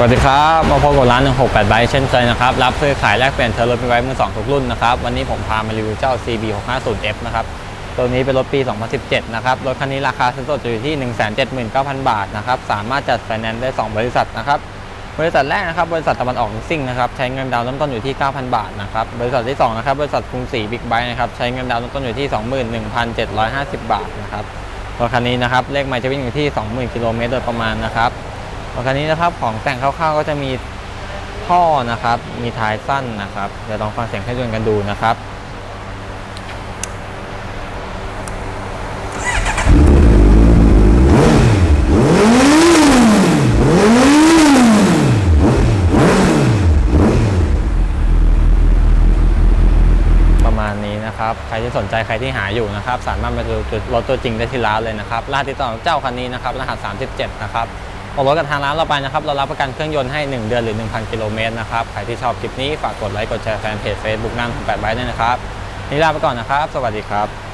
สวัสดีครับมาพบกับร้าน 168ไบเช่นเคยนะครับ รับซื้อขายแลกเปลี่ยนเทอร์รถเป็นไว้มือสองทุกรุ่นนะครับ วันนี้ผมพามารีวิวเจ้า CB 650F นะครับ ตัวนี้เป็นรถปี 2017 นะครับ รถคันนี้ราคาซื้อสดอยู่ที่ 179,000 บาทนะครับ สามารถจัดไฟแนนซ์ได้ 2 บริษัทนะครับ บริษัทแรกนะครับ บริษัทตะวันออกซิ่งนะครับ ใช้เงินดาวน์เริ่มต้นอยู่ที่ 9,000 บาทนะครับ บริษัทที่2นะครับ บริษัทกรุงศรีบิ๊กไบค์นะครับ ใช้เงินดาวน์เริ่มต้นอยู่ที่ 21,750 บาทนะครับ รถคันนี้นะครับ เลขไมล์จะวิ่งอยู่ที่ 20,000 กิโลเมตรโดยประมาณนะครับ รถคันนี้นะครับของแต่งคร่าวๆก็จะมีท่อนะครับ มีท้ายสั้นนะครับ เดี๋ยวลองฟังเสียงให้ดวนกันดูนะครับประมาณนี้นะครับใครที่สนใจใครที่หาอยู่นะครับ สามารถมาดูรถตัวจริงได้ที่ร้านเลยนะครับรหัสติดต่อของเจ้าคันนี้นะครับ รหัส 37 นะครับ ออกรถกับทางร้านเราไปนะครับ เรารับประกันเครื่องยนต์ให้ 1 เดือนหรือ 1,000 กิโลเมตรนะครับ ใครที่ชอบคลิปนี้ฝากกดไลค์ กดแชร์แฟนเพจ Facebook นั่งแปดไบด้วยนะครับ นี่ลาไปก่อนนะครับ สวัสดีครับ